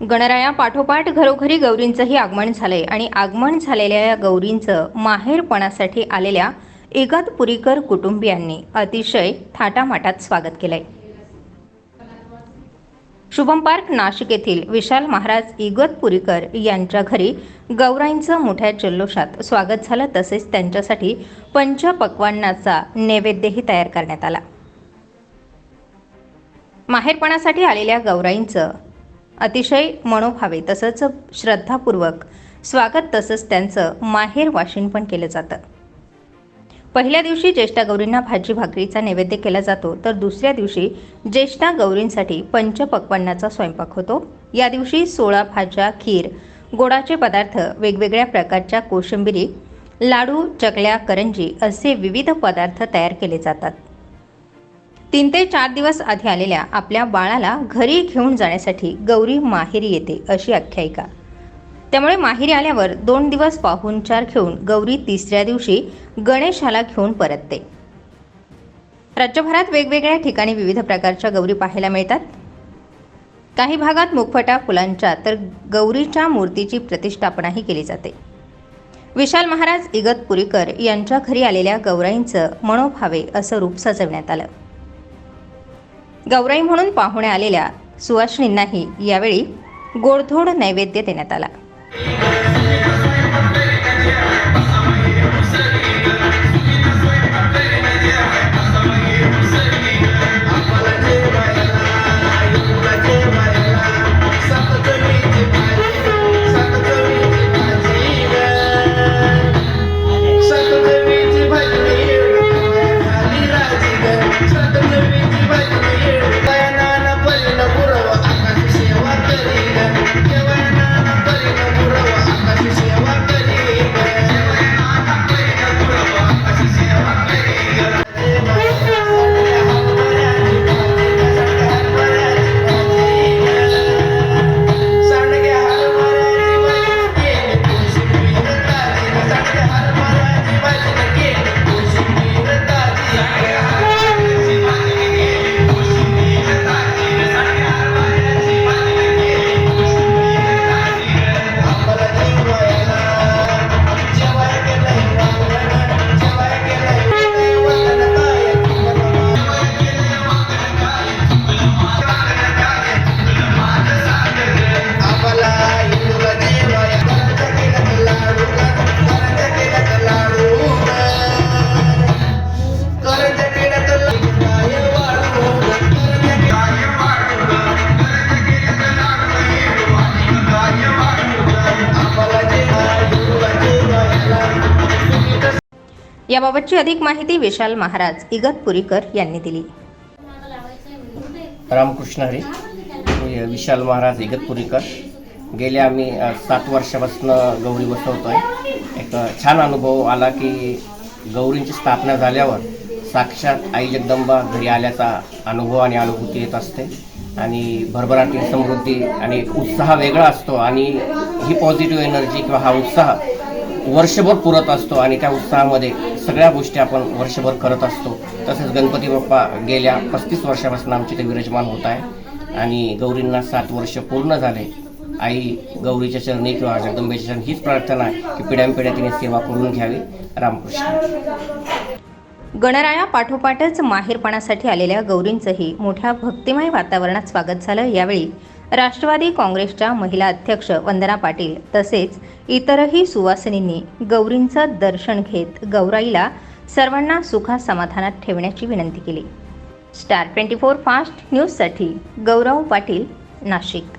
गणराया पाठोपाठ घरोघरी गौरींचंही आगमन झालंय आणि आगमन झालेल्या या गौरींचं माहेरपणासाठी आलेल्या इगतपुरीकर कुटुंबियांनी अतिशय थाटामाटात स्वागत केलंय. शुभम पार्क नाशिक येथील विशाल महाराज इगतपुरीकर यांच्या घरी गौराईंचं मोठ्या जल्लोषात स्वागत झालं तसेच त्यांच्यासाठी पंचपक्वान्नाचा नैवेद्यही तयार करण्यात आला. माहेरपणासाठी आलेल्या गौराईंचं अतिशय मनोभावे तसंच श्रद्धापूर्वक स्वागत तसंच त्यांचं माहेर वाशिन पण केलं जातं. पहिल्या दिवशी ज्येष्ठा गौरींना भाजी भाकरीचा नैवेद्य केला जातो तर दुसऱ्या दिवशी ज्येष्ठा गौरींसाठी पंचपक्वान्नाचा स्वयंपाक होतो. या दिवशी सोळा भाज्या खीर गोडाचे पदार्थ वेगवेगळ्या प्रकारच्या कोशिंबिरी लाडू चकल्या करंजी असे विविध पदार्थ तयार केले जातात. तीन ते चार दिवस आधी आलेल्या आपल्या बाळाला घरी घेऊन जाण्यासाठी गौरी माहेरी येते अशी आख्यायिका. त्यामुळे माहेरी आल्यावर दोन दिवस पाहुणचार घेऊन गौरी तिसऱ्या दिवशी गणेशाला घेऊन परतते. राज्यभरात वेगवेगळ्या ठिकाणी विविध प्रकारच्या गौरी पाहायला मिळतात. काही भागात मुखवटा फुलांच्या तर गौरीच्या मूर्तीची प्रतिष्ठापनाही केली जाते. विशाल महाराज इगतपुरीकर यांच्या घरी आलेल्या गौराईंचं मनोभावे असं रूप सजवण्यात आलं. गौराई म्हणून पाहुणे आलेल्या सुवासिनींनाही यावेळी गोडधोड नैवेद्य देण्यात आला. याबाबतची अधिक माहिती विशाल महाराज इगतपुरीकर यांनी दिली. रामकृष्ण हरी. मी विशाल महाराज इगतपुरीकर गेल्या आम्ही सात वर्षापासून गौरी बसवतो आहे एक छान अनुभव आला की गौरींची स्थापना झाल्यावर साक्षात आई जगदंबा घरी आल्याचा अनुभव आणि अनुभूती येत असते. आणि भरभराटी समृद्धी आणि एक उत्साह वेगळा असतो आणि ही पॉझिटिव्ह एनर्जी किंवा हा उत्साह वर्षभर पुरत असतो आणि त्या उत्साहामध्ये सगळ्या गोष्टी आपण वर्षभर करत असतो. तसेच गणपती बाप्पा गेल्या पस्तीस वर्षापासून आमची ते विराजमान होत आहे. आणि गौरींना सात वर्ष पूर्ण झाले. आई गौरीच्या चरणी किंवा जगदंबेच्या चरणी हीच प्रार्थना आहे की पिढ्यानपिढ्या तिने सेवा करून घ्यावी. रामकृष्ण. गणराया पाठोपाठच माहेरपणासाठी आलेल्या गौरींचंही मोठ्या भक्तिमय वातावरणात स्वागत झालं यावेळी. राष्ट्रवादी काँग्रेसच्या महिला अध्यक्ष वंदना पाटील तसेच इतरही सुवासिनींनी गौरींचं दर्शन घेत गौराईला सर्वांना सुखा समाधानात ठेवण्याची विनंती केली. स्टार ट्वेंटी फोर फास्ट न्यूजसाठी गौरव पाटील नाशिक.